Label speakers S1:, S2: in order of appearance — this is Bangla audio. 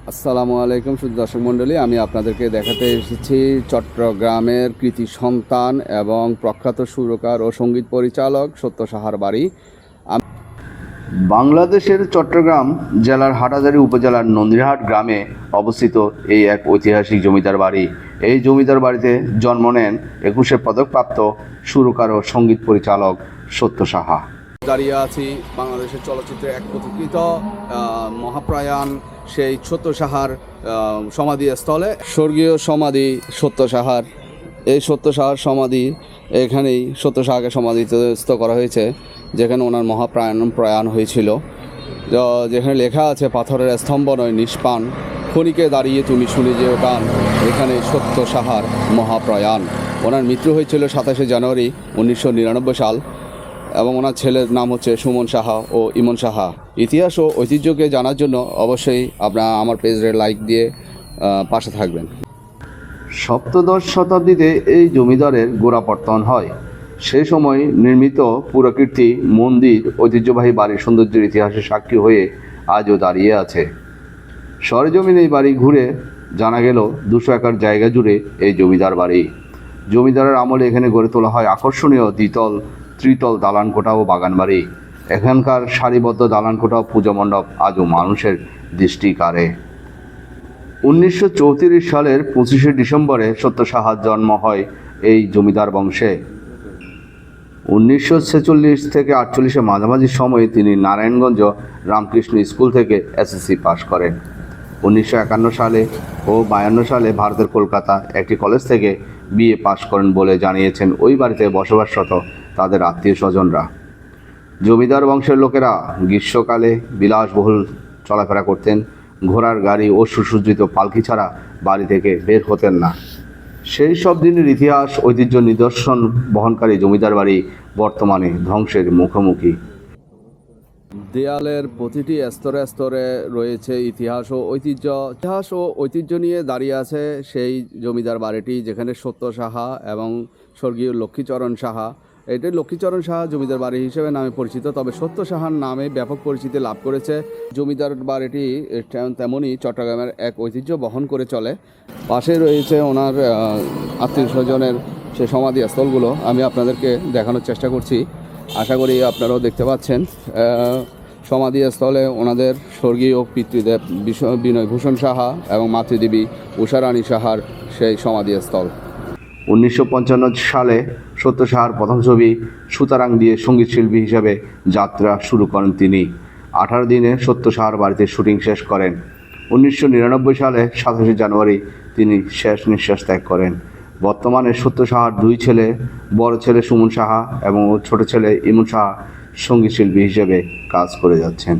S1: আসসালামু আলাইকুম শুধু দর্শক মণ্ডলী। আমি আপনাদেরকে দেখাতে এসেছি চট্টগ্রামের কৃতি সন্তান এবং প্রখ্যাত সুরকার ও সংগীত পরিচালক সত্য সাহার বাড়ি
S2: বাংলাদেশের চট্টগ্রাম জেলার হাটাজারি উপজেলার নন্দীরহাট গ্রামে অবস্থিত এই এক ঐতিহাসিক জমিদার বাড়ি। এই জমিদার বাড়িতে জন্ম নেন একুশে পদকপ্রাপ্ত সুরকার ও সংগীত পরিচালক সত্য সাহা
S1: দাঁড়িয়ে আছি বাংলাদেশের চলচ্চিত্রে এক আহ, মহাপ্রয়াণ সেই সত্য সাহার সমাধি স্থলে স্বর্গীয় সমাধি সত্য সাহার এই সত্য সাহার সমাধি এখানেই সত্য সাহাকে সমাধিস্থ করা হয়েছে, যেখানে ওনার মহাপ্রয়াণ প্রয়াণ হয়েছিল। যেখানে লেখা আছে, পাথরের স্তম্ভ নয় নিষ্পান খনিকে দাঁড়িয়ে তুমি শুনে যেও গান এখানে সত্য সাহার মহাপ্রয়াণ। ওনার মৃত্যু হয়েছিল সাতাশে জানুয়ারি উনিশশো নিরানব্বই সাল এবং ওনার ছেলের নাম হচ্ছে সুমন সাহা ও ইমন সাহা। ইতিহাস ও ঐতিহ্যকে জানার জন্য অবশ্যই আপনারা আমার পেজে লাইক দিয়ে পাশে থাকবেন।
S2: সপ্তদশ শতাব্দীতে এই জমিদারের গোড়াপত্তন হয়। সে সময় নির্মিত পুরাকীর্তি, মন্দির, ঐতিহ্যবাহী বাড়ির সৌন্দর্যের ইতিহাসে সাক্ষী হয়ে আজও দাঁড়িয়ে আছে। সরজমিন এই বাড়ি ঘুরে জানা গেল দুশো একর জায়গা জুড়ে এই জমিদার বাড়ি। জমিদারের আমলে এখানে গড়ে তোলা হয় আকর্ষণীয় দ্বিতল, ত্রিতল দালান কোটা ও বাগান বাড়ি। এখানকার সারিবদ্ধ দালানকোঠা ও পুজো মণ্ডপ আজও মানুষের দৃষ্টি কাড়ে। উনিশশো চৌত্রিশ সালের পঁচিশে ডিসেম্বরে সত্য সাহার জন্ম হয় এই জমিদার বংশে। উনিশশো ছেচল্লিশ থেকে আটচল্লিশে মাঝামাঝি সময়ে তিনি নারায়ণগঞ্জ রামকৃষ্ণ স্কুল থেকে এসএসসি পাশ করেন। উনিশশো একান্ন সালে ও বায়ান্ন সালে ভারতের কলকাতা একটি কলেজ থেকে বিএ পাশ করেন বলে জানিয়েছেন। ওই বাড়িতে বসবাসরত তাদের আত্মীয় স্বজনরা। জমিদার বংশের লোকেরা গ্রীষ্মকালে বিলাসবহুল চলাফেরা করতেন। ঘোড়ার গাড়ি ও সুসজ্জিত পালকি ছাড়া বাড়ি থেকে বের হতেন না। সেই সব দিনের ইতিহাস, ঐতিহ্য নিদর্শন বহনকারী জমিদার বাড়ি বর্তমানে ধ্বংসের মুখোমুখি।
S1: দেয়ালের প্রতিটি স্তরে স্তরে রয়েছে ইতিহাস ও ঐতিহ্য। ইতিহাস ও ঐতিহ্য নিয়ে দাঁড়িয়ে আছে সেই জমিদার বাড়িটি, যেখানে সত্য সাহা এবং স্বর্গীয় লক্ষ্মীচরণ সাহা এটি লক্ষ্মীচরণ সাহা জমিদার বাড়ি হিসেবে নামে পরিচিত। তবে সত্য সাহার নামে ব্যাপক পরিচিতি লাভ করেছে জমিদার বাড়িটি তেমনই চট্টগ্রামের এক ঐতিহ্য বহন করে চলে। পাশে রয়েছে ওনার আত্মীয় স্বজনের সে সমাধি স্থলগুলো। আমি আপনাদেরকে দেখানোর চেষ্টা করছি। আশা করি আপনারাও দেখতে পাচ্ছেন। আহ, সমাধিস্থলে ওনাদের স্বর্গীয় পিতৃদেব বিনয়ভূষণ সাহা এবং মাতৃদেবী উষারানী সাহার সেই সমাধিস্থল
S2: উনিশশো পঞ্চান্ন সালে সত্য সাহার প্রথম ছবি সুতারাং দিয়ে সংগীত শিল্পী হিসেবে যাত্রা শুরু করেন তিনি। আঠারো দিনে সত্য সাহার বাড়িতে শুটিং শেষ করেন। উনিশশো নিরানব্বই সালে সাতাশে জানুয়ারি তিনি শেষ নিঃশ্বাস ত্যাগ করেন। বর্তমানে সত্য সাহার দুই ছেলে, বড় ছেলে সুমন সাহা এবং ছোট ছেলে ইমন সাহা সংগীত শিল্পী হিসেবে কাজ করে যাচ্ছেন।